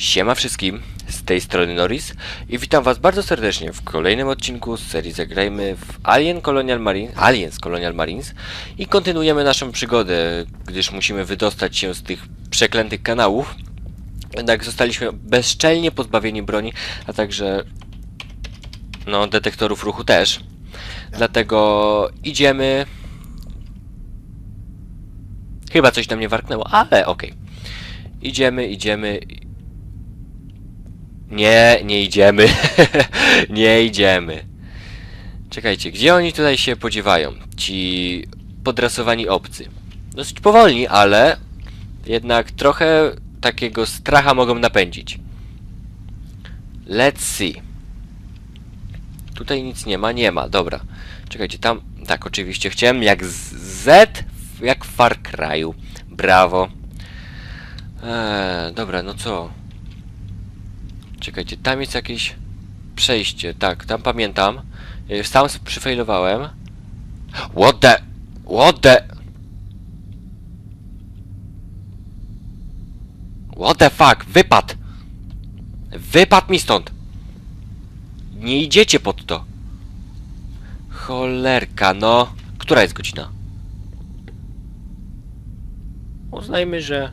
Siema wszystkim, z tej strony Norris i witam was bardzo serdecznie w kolejnym odcinku z serii Zagrajmy w Alien Colonial Marines, Aliens Colonial Marines i kontynuujemy naszą przygodę, gdyż musimy wydostać się z tych przeklętych kanałów. Jednak zostaliśmy bezczelnie pozbawieni broni, a także no detektorów ruchu też. Dlatego idziemy... Chyba coś nam nie warknęło, ale okej. Idziemy, idziemy. Nie, nie idziemy. nie idziemy. Czekajcie, gdzie oni tutaj się podziewają? Ci podrasowani obcy. Dosyć powolni, ale jednak trochę takiego stracha mogą napędzić. Let's see. Tutaj nic nie ma, nie ma, dobra. Czekajcie, tam, tak, oczywiście, chciałem jak z jak w Far Cry'u. Brawo. Eee, dobra, no co? Czekajcie, tam jest jakieś przejście, tak, tam pamiętam. Yy, Sam przyfailowałem. What the... What the... What the fuck? Wypad! Wypad mi stąd! Nie idziecie pod to! Cholerka, no. Która jest godzina? Uznajmy, że...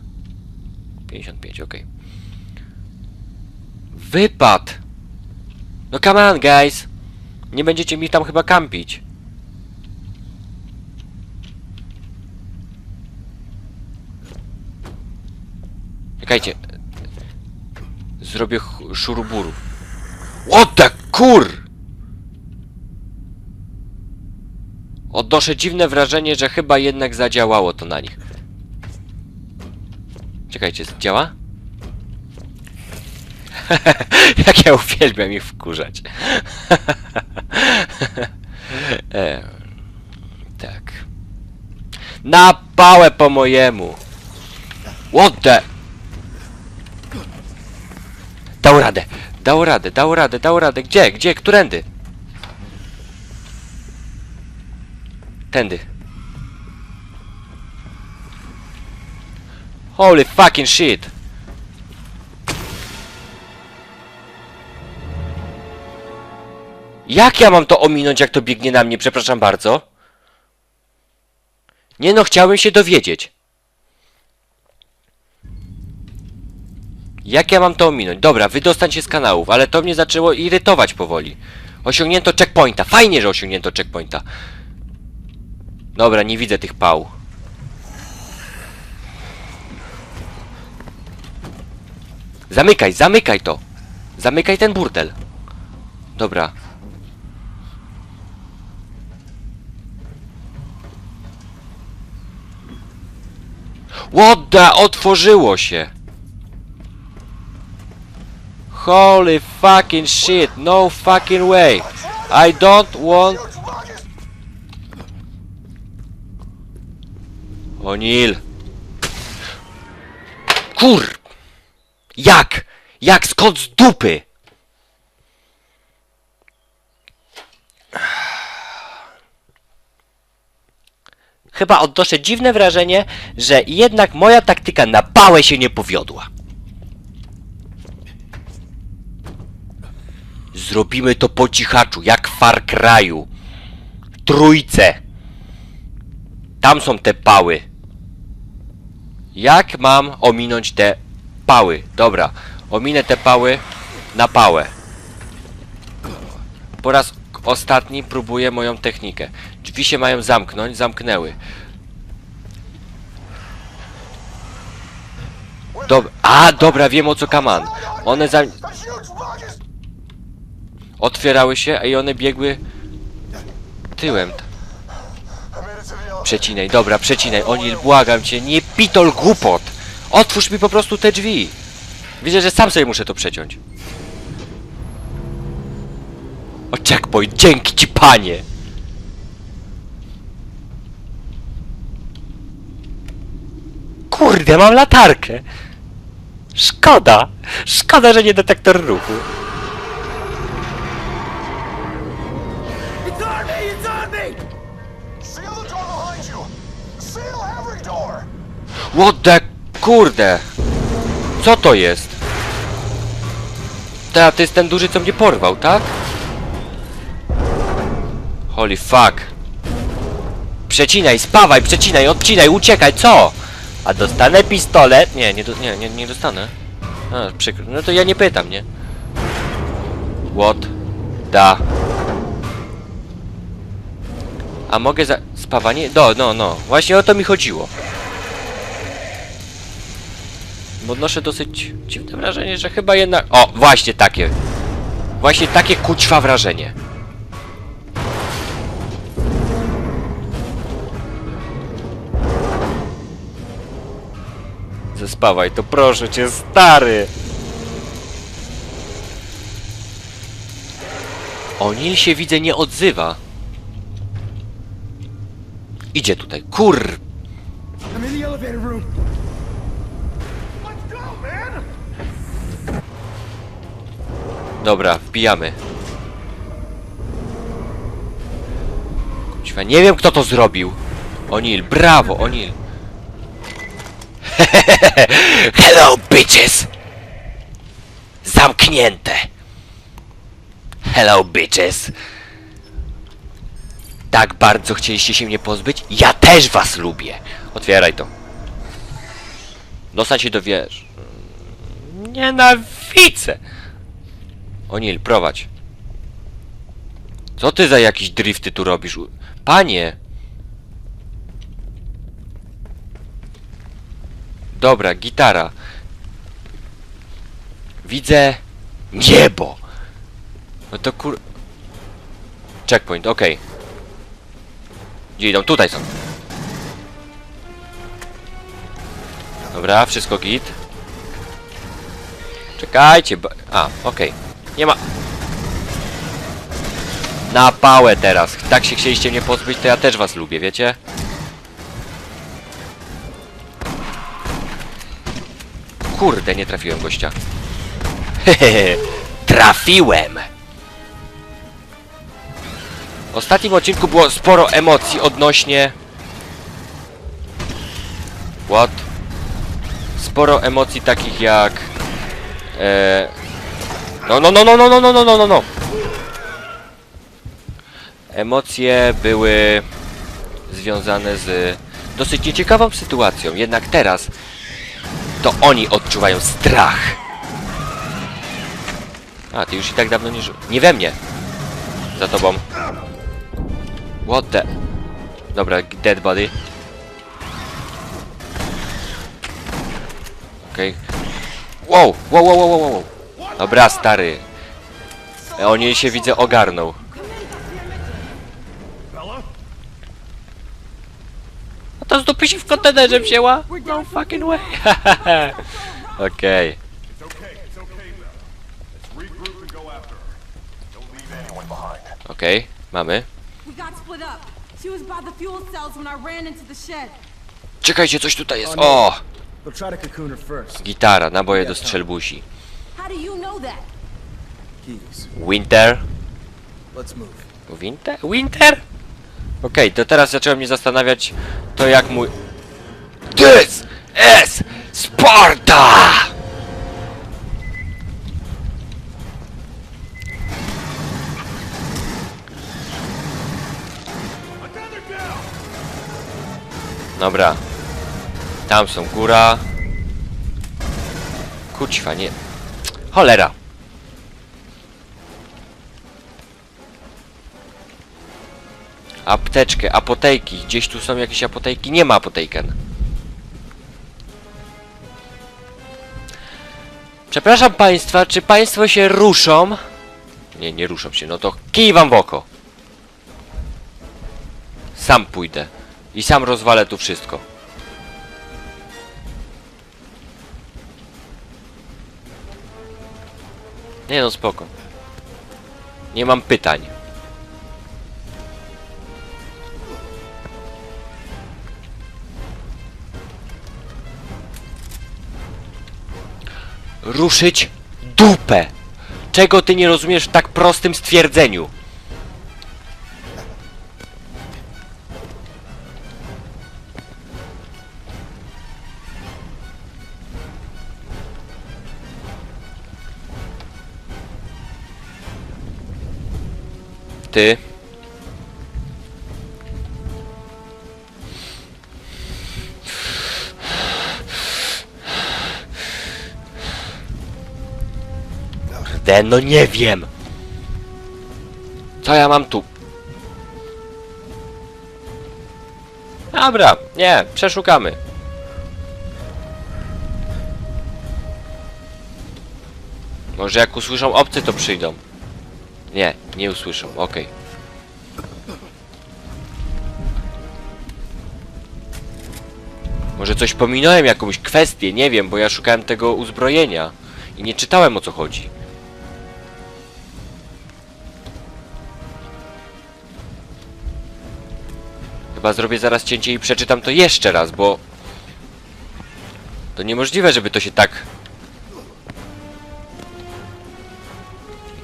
55, okej. Wypad! No come on, guys! Nie będziecie mi tam chyba kampić. Czekajcie. Zrobię szuruburu. What the kur! Odnoszę dziwne wrażenie, że chyba jednak zadziałało to na nich. Czekajcie, działa? Jak ja uwielbiam ich wkurzać. e, tak. Na pałę po mojemu. What the? Dał radę, dał radę, dał radę, dał radę. Gdzie, gdzie, którędy? Tędy. Holy fucking shit. Jak ja mam to ominąć, jak to biegnie na mnie? Przepraszam bardzo. Nie no, chciałem się dowiedzieć. Jak ja mam to ominąć? Dobra, wydostań się z kanałów, ale to mnie zaczęło irytować powoli. Osiągnięto checkpointa. Fajnie, że osiągnięto checkpointa. Dobra, nie widzę tych pał. Zamykaj, zamykaj to! Zamykaj ten burdel. Dobra. The? Otworzyło się! Holy fucking shit! No fucking way! I don't want... O'Neill! Kur... Jak? Jak? Skąd z dupy? Chyba odnoszę dziwne wrażenie, że jednak moja taktyka na pałę się nie powiodła. Zrobimy to po cichaczu, jak Far Cry'u. Trójce. Tam są te pały. Jak mam ominąć te pały? Dobra, ominę te pały na pałę. Po raz ostatni próbuję moją technikę. Drzwi się mają zamknąć, zamknęły. Dob A, dobra, wiem o co kaman. One za... otwierały się, i one biegły tyłem. Przecinaj, dobra, przecinaj. Onil, błagam cię, nie pitol głupot. Otwórz mi po prostu te drzwi. Widzę, że sam sobie muszę to przeciąć. O, checkpoint, dzięki ci, panie! Kurde, mam latarkę! Szkoda! Szkoda, że nie detektor ruchu. It's on me! It's on me! Seal the door behind you! Seal every door! What the... Kurde! Co to jest? ta, to jest ten duży, co mnie porwał, tak? Holy fuck. Przecinaj, spawaj, przecinaj, odcinaj, uciekaj, co? A dostanę pistolet? Nie, nie, do, nie, nie, nie dostanę. A, przykro. No to ja nie pytam, nie? What? Da. A mogę za... Spawanie? No, no, no. Właśnie o to mi chodziło. Odnoszę dosyć dziwne wrażenie, że chyba jednak... O, właśnie takie. Właśnie takie kućwa wrażenie. spawaj, to proszę cię, stary! O, Nil się widzę nie odzywa. Idzie tutaj, kur... Dobra, wbijamy. Nie wiem kto to zrobił. Onil, brawo, Onil. Hello, bitches! Zamknięte. Hello, bitches. Tak bardzo chcieliście się mnie pozbyć? Ja też was lubię. Otwieraj to. Dostać się do wież. Nienawidzę. O'Neill, prowadź. Co ty za jakieś drifty tu robisz? Panie! Dobra, gitara. Widzę niebo. No to kur... Checkpoint, okej. Gdzie idą? Tutaj są. Dobra, wszystko git. Czekajcie, bo... A, okej. Nie ma... Na pałę teraz. Tak się chcieliście mnie pozbyć, to ja też was lubię, wiecie? Kurde, nie trafiłem gościa. Hehehe, trafiłem! W ostatnim odcinku było sporo emocji odnośnie... What? Sporo emocji takich jak... E... No, no, no, no, no, no, no, no, no, no, no. Emocje były związane z dosyć nieciekawą sytuacją, jednak teraz to oni odczuwają strach. A, ty już i tak dawno nie żył. Nie we mnie. Za tobą. What the... Dobra, dead body. Okej. Wow, wow, wow, wow, wow, wow. Dobra, stary. E, On jej się widzę ogarnął. pisi w kontenerze wzięła? No fucking way. Okej. Okay. Okej, okay, mamy. Czekajcie, coś tutaj jest. O! Gitara, naboje do strzelbusi. Winter? Winter? Winter? Okej, to teraz zacząłem mnie zastanawiać to jak mój... This is Sparta! Dobra. Tam są góra. Kućwa, nie... Cholera! Apteczkę, apotejki. Gdzieś tu są jakieś apotejki? Nie ma apotejken. Przepraszam państwa, czy państwo się ruszą? Nie, nie ruszą się, no to kij wam w oko. Sam pójdę. I sam rozwalę tu wszystko. Nie no, spoko. Nie mam pytań. ruszyć dupę. Czego ty nie rozumiesz w tak prostym stwierdzeniu? Ty. No nie wiem. Co ja mam tu? Dobra, nie, przeszukamy. Może jak usłyszą obcy, to przyjdą. Nie, nie usłyszą, okej. Może coś pominąłem, jakąś kwestię, nie wiem, bo ja szukałem tego uzbrojenia i nie czytałem o co chodzi. Chyba zrobię zaraz cięcie i przeczytam to jeszcze raz, bo... To niemożliwe, żeby to się tak...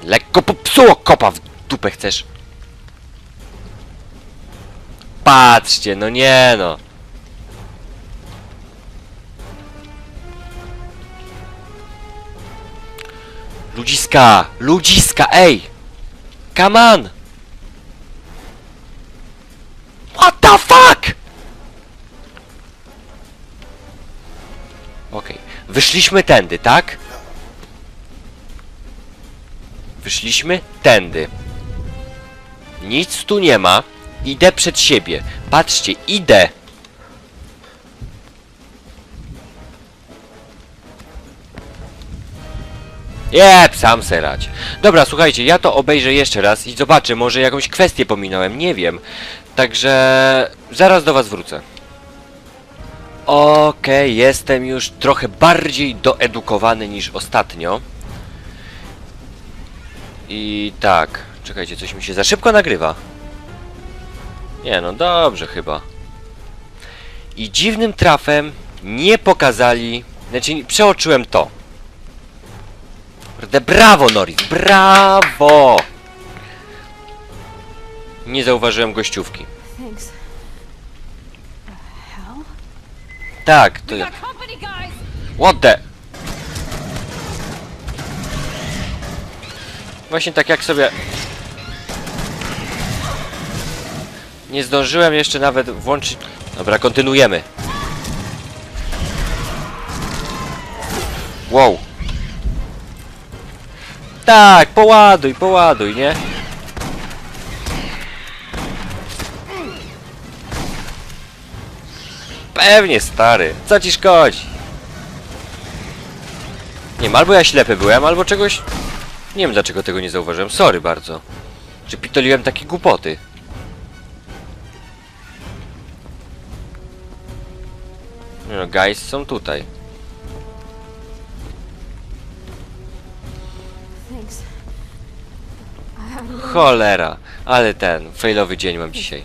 Lekko popsuło kopa w dupę chcesz. Patrzcie, no nie no. Ludziska! Ludziska, ej! Come on! What the fuck? Okej. Wyszliśmy tędy, tak? Wyszliśmy tędy. Nic tu nie ma. Idę przed siebie. Patrzcie, idę. Jep, sam serać. Dobra, słuchajcie, ja to obejrzę jeszcze raz i zobaczę, może jakąś kwestię pominąłem, nie wiem. Także zaraz do was wrócę. Okej, jestem już trochę bardziej doedukowany niż ostatnio. I tak, czekajcie, coś mi się za szybko nagrywa. Nie no, dobrze chyba. I dziwnym trafem nie pokazali, znaczy przeoczyłem to. Brawo Norris, brawo! Nie zauważyłem gościówki. Thanks. The hell? Tak, to... Guys! What the... Właśnie tak jak sobie... Nie zdążyłem jeszcze nawet włączyć... Dobra, kontynuujemy. Wow. Tak, poładuj, poładuj, nie? Pewnie, stary. Co ci szkodzi? Nie wiem, albo ja ślepy byłem, albo czegoś... Nie wiem dlaczego tego nie zauważyłem. Sorry bardzo. Czy pitoliłem takie głupoty? Nie No, guys są tutaj. Cholera. Ale ten, failowy dzień mam dzisiaj.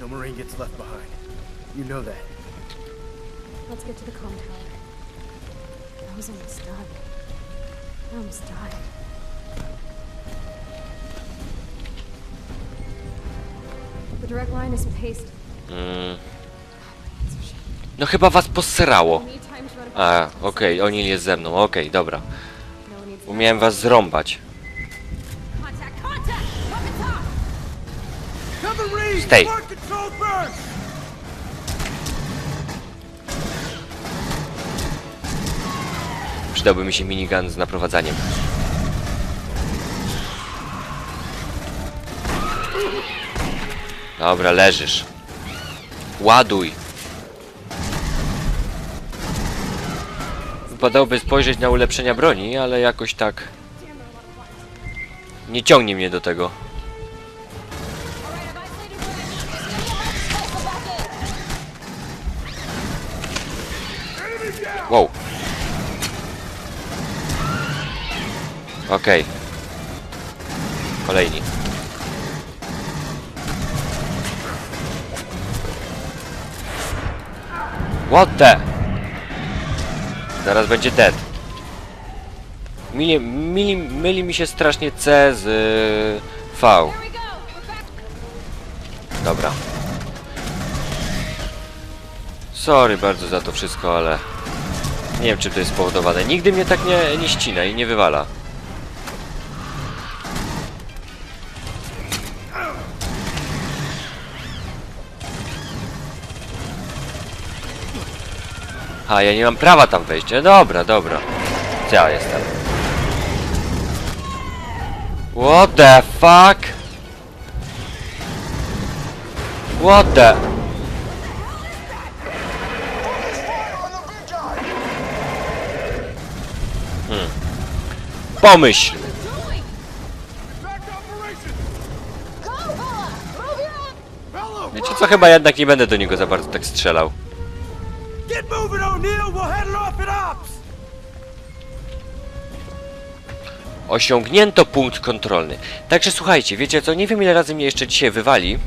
No Marine gets left behind. You know that. Let's get to the comm tower. I was almost done. I almost died. The direct line is paced. Mm, no chyba was run a okej, O'Neill jest ze mną, okej, dobra. No Umiałem was zrąbać. Stay. Przydałby mi się minigun z naprowadzaniem. Dobra, leżysz. Ładuj. Wypadałoby spojrzeć na ulepszenia broni, ale jakoś tak... Nie ciągnie mnie do tego. Okej. Kolejni. What the? Zaraz będzie dead. Myli, myli, myli mi się strasznie C z y, V. Dobra. Sorry bardzo za to wszystko, ale nie wiem czym to jest spowodowane. Nigdy mnie tak nie, nie ścina i nie wywala. A, ja nie mam prawa tam wejść. E, Dobra, dobra. Ja jestem? What the fuck? What the... Hmm. Pomyśl. Wiecie co, chyba jednak nie będę do niego za bardzo tak strzelał. Osiągnięto punkt kontrolny. Także słuchajcie, wiecie co, nie wiem ile razy mnie jeszcze dzisiaj wywali,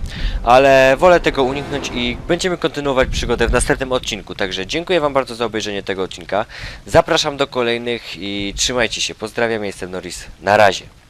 ale wolę tego uniknąć i będziemy kontynuować przygodę w następnym odcinku. Także dziękuję wam bardzo za obejrzenie tego odcinka. Zapraszam do kolejnych i trzymajcie się. Pozdrawiam, jestem Norris. Na razie.